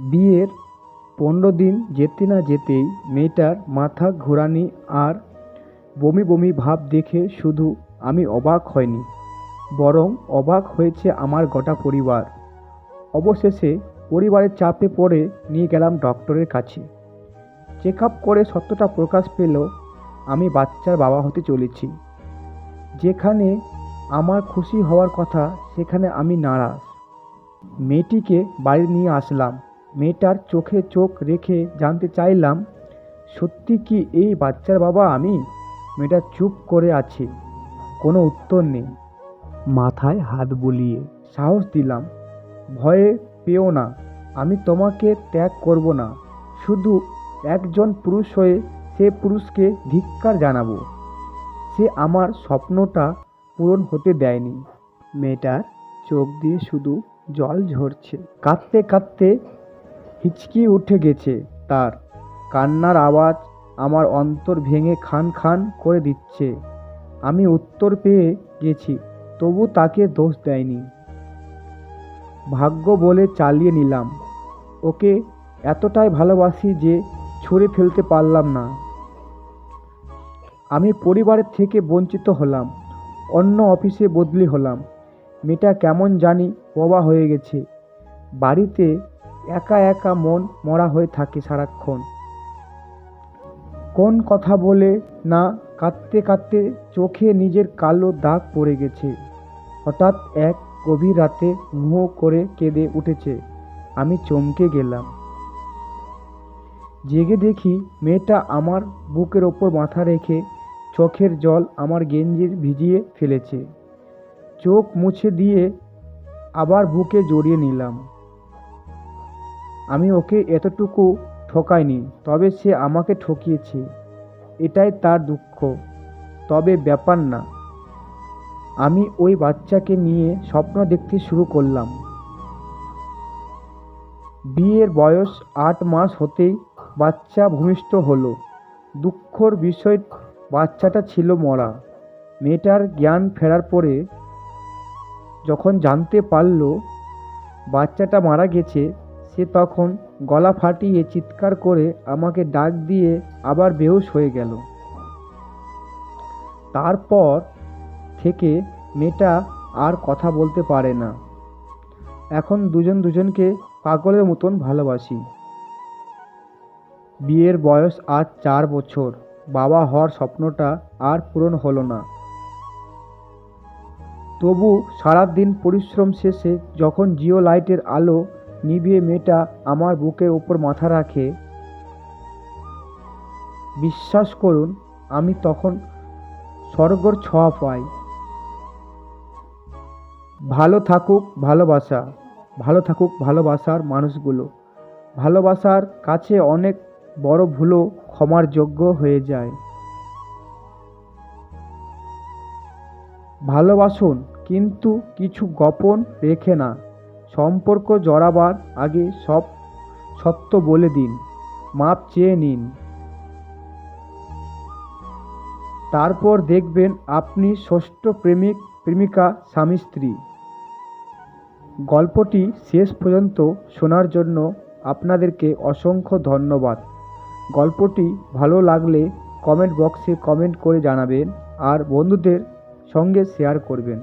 বিয়ের পনেরো দিন যেতে না যেতেই মেয়েটার মাথা ঘোরানি আর বমি বমি ভাব দেখে শুধু আমি অবাক হইনি বরং অবাক হয়েছে আমার গোটা পরিবার। অবশেষে পরিবারের চাপে পড়ে নিয়ে গেলাম ডক্টরের কাছে। চেক আপ করে সত্যটা প্রকাশ পেল, আমি বাচ্চার বাবা হতে চলেছি। যেখানে আমার খুশি হওয়ার কথা, সেখানে আমি নারাজ। মেয়েটিকে বাড়ি নিয়ে আসলাম। মেয়েটার চোখে চোখ রেখে জানতে চাইলাম, সত্যি কি এই বাচ্চার বাবা আমি? মেয়েটা চুপ করে আছে, কোনো উত্তর নেই। মাথায় হাত বুলিয়ে সাহস দিলাম, ভয়ে পেও না, আমি তোমাকে ত্যাগ করব না, শুধু একজন পুরুষ হয়ে সে পুরুষকে ধিক্কার জানাব। সে আমার স্বপ্নটা পূরণ হতে দেয়নি। মেয়েটার চোখ দিয়ে শুধু জল ঝরছে। কাঁদতে কাঁদতে হিচকি উঠে গেছে তার। কান্নার আওয়াজ আমার অন্তর ভেঙে খান খান করে দিচ্ছে। আমি উত্তর পেয়ে গেছি, তবু তাকে দোষ দেয়নি। ভাগ্য বলে চালিয়ে নিলাম। ওকে এতটাই ভালোবাসি যে ছুঁড়ে ফেলতে পারলাম না। আমি পরিবারের থেকে বঞ্চিত হলাম, অন্য অফিসে বদলি হলাম। মেয়েটা কেমন জানি বোবা হয়ে গেছে। বাড়িতে একা একা মন মরা হয়ে থাকে সারাক্ষণ। কোন কথা বলে না কাঁদতে কাঁদতে চোখে নিজের কালো দাগ পড়ে গেছে। হঠাৎ এক গভীর রাতে মুহ করে কেঁদে উঠেছে। আমি চমকে গেলাম। জেগে দেখি মেয়েটা আমার বুকের ওপর মাথা রেখে চোখের জল আমার গেঞ্জির ভিজিয়ে ফেলেছে। চোখ মুছে দিয়ে আবার বুকে জড়িয়ে নিলাম। আমি ওকে এতটুকু ঠকাইনি, তবে সে আমাকে ঠকিয়েছে। এটাই তার দুঃখ। তবে ব্যাপার না। আমি ওই বাচ্চাকে নিয়ে স্বপ্ন দেখতে শুরু করলাম। বিয়ের বয়স আট মাস হতেই বাচ্চা ভূমিষ্ঠ হলো। দুঃখর বিষয় বাচ্চাটা ছিল মরা। মেয়েটার জ্ঞান ফেরার পরে যখন জানতে পারল বাচ্চাটা মারা গেছে সে তখন গলা ফাটিয়ে চিৎকার করে আমাকে ডাক দিয়ে আবার বেহুশ হয়ে গেল। তারপর থেকে মেয়েটা আর কথা বলতে পারে না। এখন দুজন দুজনকে পাগলের মতন ভালোবাসি। বিয়ের বয়স আজ চার বছর। বাবা হওয়ার স্বপ্নটা আর পূরণ হলো না। তবু সারাদিন পরিশ্রম শেষে যখন জিও লাইটের আলো নিভিয়ে মেয়েটা আমার বুকের ওপর মাথা রাখে। বিশ্বাস করুন, আমি তখন স্বর্গর ছোঁয়া পাই। ভালো থাকুক ভালোবাসা, ভালো থাকুক ভালোবাসার মানুষগুলো। ভালোবাসার কাছে অনেক বড় ভুলও ক্ষমার যোগ্য হয়ে যায়। ভালোবাসুন, কিন্তু কিছু গোপন রেখে না। সম্পর্ক জড়াবার আগে সব সত্য বলে দিন, মাপ চেয়ে নিন। তারপর দেখবেন আপনি ষষ্ঠ প্রেমিক, প্রেমিকা, স্বামী, স্ত্রী। গল্পটি শেষ পর্যন্ত শোনার জন্য আপনাদেরকে অসংখ্য ধন্যবাদ। গল্পটি ভালো লাগলে কমেন্ট বক্সে কমেন্ট করে জানাবেন আর বন্ধুদের সঙ্গে শেয়ার করবেন।